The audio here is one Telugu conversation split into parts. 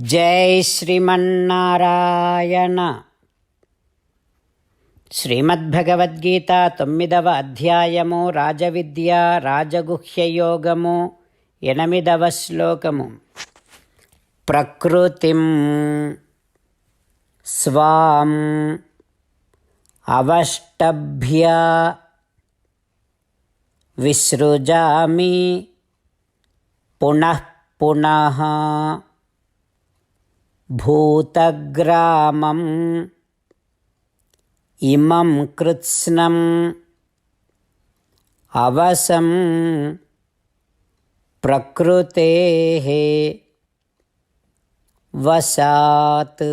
జై శ్రీమన్నారాయణ. శ్రీమద్భగవద్గీత తొమ్మిదవ అధ్యాయము రాజవిద్య రాజగుహ్యయోగము ఎనిమిదవ శ్లోకము. ప్రకృతిం స్వాం అవష్టభ్య విసృజామి పునః పునః భూతగ్రామం ఇమం కృత్స్నం అవసం ప్రకృతే వసాత్.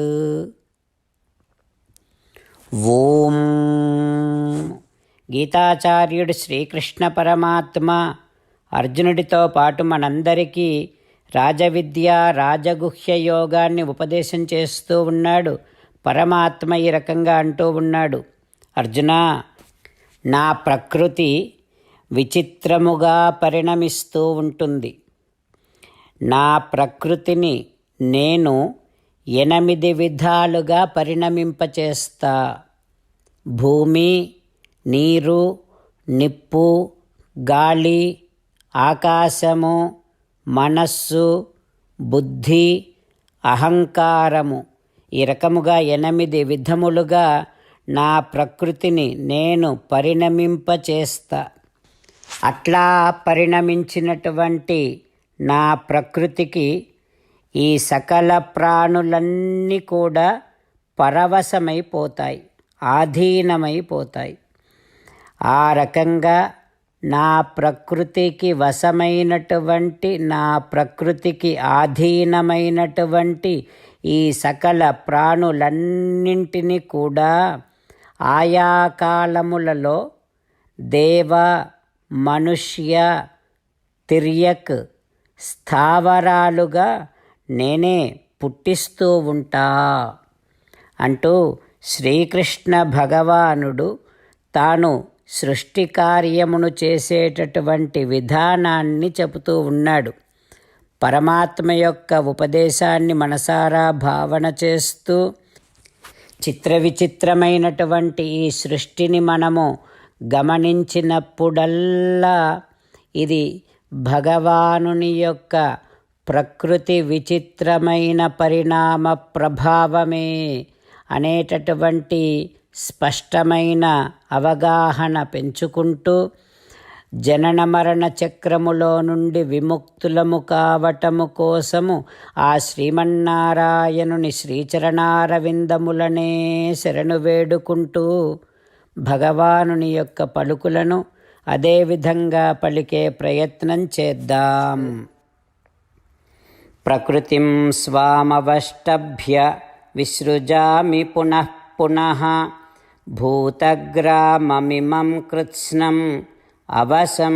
ఓం గీతాచార్యుడు శ్రీకృష్ణ పరమాత్మ అర్జునుడితో పాటు మనందరికీ రాజవిద్య రాజగుహ్య యోగాన్ని ఉపదేశం చేస్తూ ఉన్నాడు. పరమాత్మ ఈ రకంగా అంటూ ఉన్నాడు. అర్జున నా ప్రకృతి విచిత్రముగా పరిణమిస్తూ ఉంటుంది. నా ప్రకృతిని నేను ఎనిమిది విధాలుగా పరిణమింపచేస్తా. భూమి నీరు నిప్పు గాలి ఆకాశము మనస్సు బుద్ధి అహంకారము ఈ రకముగా ఎనిమిది విధములుగా నా ప్రకృతిని నేను పరిణమింపచేస్తా. అట్లా పరిణమించినటువంటి నా ప్రకృతికి ఈ సకల ప్రాణులన్నీ కూడా పరవశమైపోతాయి ఆధీనమైపోతాయి. ఆ రకంగా నా ప్రకృతికి వశమైనటువంటి నా ప్రకృతికి ఆధీనమైనటువంటి ఈ సకల ప్రాణులన్నింటినీ కూడా ఆయా కాలములలో దేవ మనుష్య తిర్యక్ స్థావరాలుగా నేనే పుట్టిస్తూ ఉంటా అంటూ శ్రీకృష్ణ భగవానుడు తాను సృష్టి కార్యమును చేసేటటువంటి విధానాన్ని చెబుతూ ఉన్నాడు. పరమాత్మ యొక్క ఉపదేశాన్ని మనసారా భావన చేస్తూ చిత్ర విచిత్రమైనటువంటి ఈ సృష్టిని మనము గమనించినప్పుడల్లా ఇది భగవానుని యొక్క ప్రకృతి విచిత్రమైన పరిణామ ప్రభావమే అనేటటువంటి స్పష్టమైన అవగాహన పెంచుకుంటూ జనన మరణ చక్రములో నుండి విముక్తులము కావటము కోసము ఆ శ్రీమన్నారాయణుని శ్రీచరణారవిందములనే శరణు వేడుకుంటూ భగవానుని యొక్క పలుకులను అదేవిధంగా పలికే ప్రయత్నం చేద్దాం. ప్రకృతిం స్వామవష్టభ్య విసృజామి పునః పునః భూతగ్రామమిమం కృత్స్నం అవసం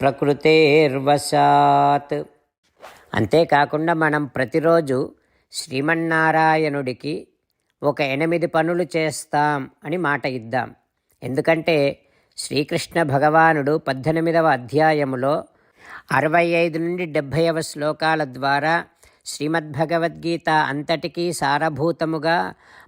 ప్రకృతేర్వశాత్ అంతేకాకుండా మనం ప్రతిరోజు శ్రీమన్నారాయణుడికి ఒక ఎనిమిది పనులు చేస్తాం అని మాట ఇద్దాం. ఎందుకంటే శ్రీకృష్ణ భగవానుడు పద్దెనిమిదవ అధ్యాయములో అరవై ఐదు నుండి డెబ్భైవ శ్లోకాల ద్వారా శ్రీమద్భగవద్గీత అంతటికీ సారభూతముగా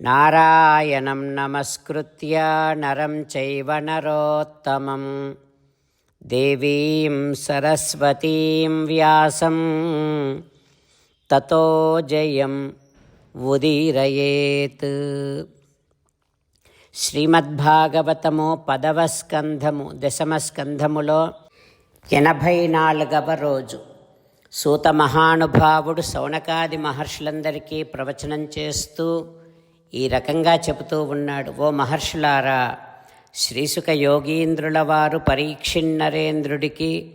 నారాయణం నమస్కృత్య నరం చైవ నరోత్తమం. దేవీం సరస్వతీం వ్యాసం. తతో జయం ఉదీరయేత్. శ్రీమద్భాగవతము పదవ స్కంధము దశమ స్కంధములో ఎనభై నాలుగవ రోజు. సూత మహానుభావుడు సౌనకాది మహర్షులందరికీ ప్రవచనం చేస్తూ ఈ రకంగా చెబుతూ ఉన్నాడు. ఓ మహర్షులారా శ్రీసుక యోగీంద్రుల వారు పరీక్షిన్నరేంద్రుడికి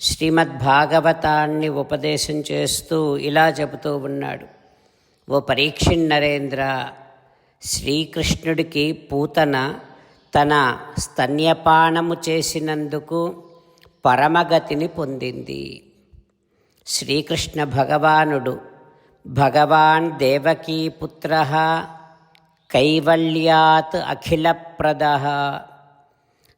శ్రీమద్భాగవతాన్ని ఉపదేశం చేస్తూ ఇలా చెబుతూ ఉన్నాడు. ఓ పరీక్షిన్నరేంద్ర శ్రీకృష్ణుడికి పూతన తన స్తన్యపానము చేసినందుకు పరమగతిని పొందింది. శ్రీకృష్ణ భగవానుడు భగవాన్ దేవకీపుత్ర కైవల్యాత్ అఖిలప్రద.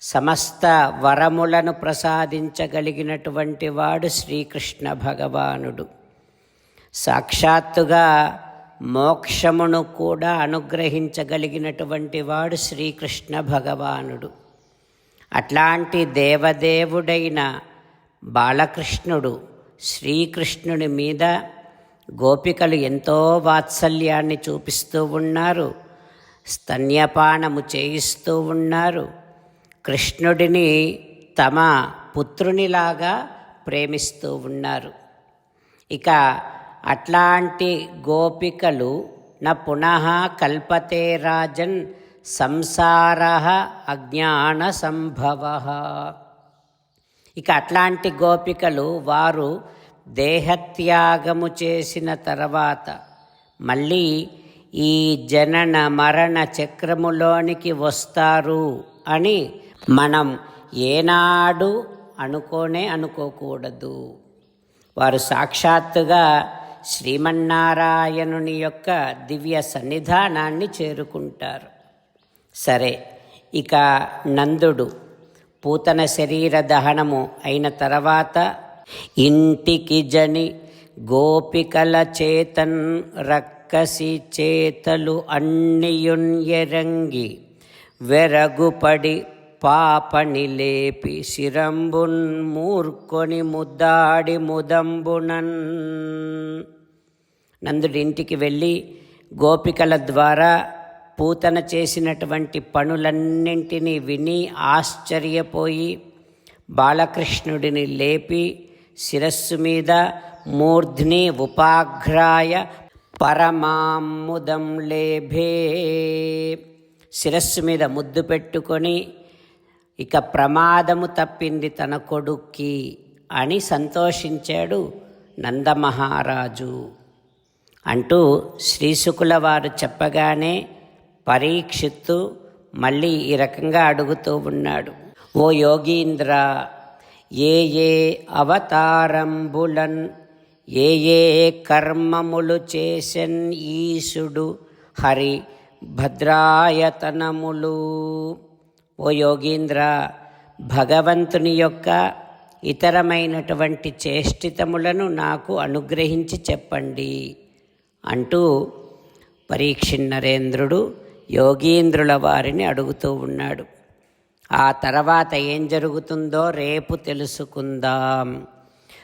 సమస్త వరములను ప్రసాదించగలిగినటువంటి వాడు శ్రీకృష్ణ భగవానుడు. సాక్షాత్తుగా మోక్షమును కూడా అనుగ్రహించగలిగినటువంటి వాడు శ్రీకృష్ణ భగవానుడు. అట్లాంటి దేవదేవుడైన బాలకృష్ణుడు శ్రీకృష్ణుని మీద గోపికలు ఎంతో వాత్సల్యాన్ని చూపిస్తూ ఉన్నారు. స్తన్యపానము చేయిస్తూ ఉన్నారు. కృష్ణుడిని తమ పుత్రునిలాగా ప్రేమిస్తూ ఉన్నారు. ఇక అట్లాంటి గోపికలు న పునః కల్పతే రాజన్ సంసార అజ్ఞాన సంభవ ఇక అట్లాంటి గోపికలు వారు దేహత్యాగము చేసిన తర్వాత మళ్ళీ ఈ జనన మరణ చక్రములోనికి వస్తారు అని మనం ఏనాడు అనుకోనే అనుకోకూడదు. వారు సాక్షాత్తుగా శ్రీమన్నారాయణుని యొక్క దివ్య సన్నిధానాన్ని చేరుకుంటారు. సరే ఇక నందుడు పూతన శరీర దహనము అయిన తర్వాత ఇంటికి జని గోపికల చేతన్ కసి చేతలు అన్నియుణ్యరంగి వెరగుపడి పాపని లేపి శిరంబున్ మూర్కొని ముద్దాడి ముదంబునన్. నందుడి ఇంటికి వెళ్ళి గోపికల ద్వారా పూతన చేసినటువంటి పనులన్నింటినీ విని ఆశ్చర్యపోయి బాలకృష్ణుడిని లేపి శిరస్సు మీద మూర్ధ్ని ఉపాఘ్రాయ పరమాముదం లేభే. శిరస్సు మీద ముద్దు పెట్టుకొని ఇక ప్రమాదము తప్పింది తన కొడుక్కి అని సంతోషించాడు నందమహారాజు. అంటూ శ్రీశుకుల వారు చెప్పగానే పరీక్షిత్తు మళ్ళీ ఈ రకంగా అడుగుతూ ఉన్నాడు. ఓ యోగీంద్ర ఏ ఏ అవతారంబులన్ ఏ ఏ కర్మములు చేసెన్ ఈశుడు హరి భద్రాయతనములు. ఓ యోగీంద్ర భగవంతుని యొక్క ఇతరమైనటువంటి చేష్టితములను నాకు అనుగ్రహించి చెప్పండి. అంటూ పరీక్ష నరేంద్రుడు యోగీంద్రుల వారిని అడుగుతూ ఉన్నాడు. ఆ తర్వాత ఏం జరుగుతుందో రేపు తెలుసుకుందాం.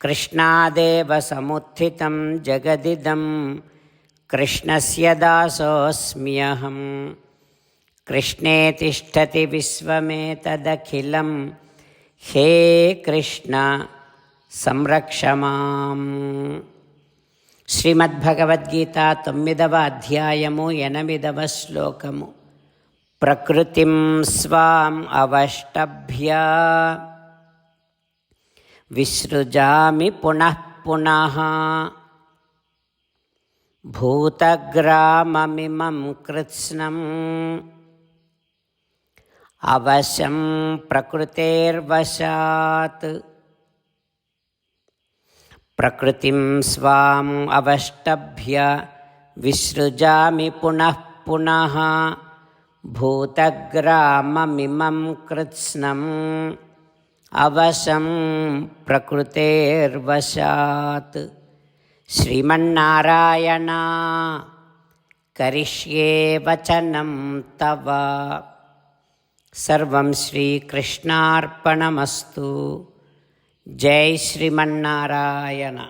తస్మై నమ కృష్ణాదేవ సముత్థితం జగదిదం కృష్ణస్య దాసోऽస్మ్యహం కృష్ణే తిష్టతి విశ్వమేతదఖిలం హే కృష్ణ సంరక్షమాం శ్రీమద్భగవద్గీత తొమ్మిదవ అధ్యాయము ఎనిమిదవ శ్లోకము. ప్రకృతిం స్వాం అవష్టభ్య। విసృజామి పునః పునః. భూతగ్రామమిమం కృత్స్నం. అవశం ప్రకృతేర్వశాత్. ప్రకృతిం స్వాం అవష్టభ్య విసృజామి పునః పునః. భూతగ్రామమిమం కృత్స్నం. అవశం ప్రకృతేర్వశాత్. శ్రీమన్నారాయణ కరిష్యే వచనం తవ. సర్వం శ్రీకృష్ణార్పణమస్తు. జై శ్రీమన్నారాయణ.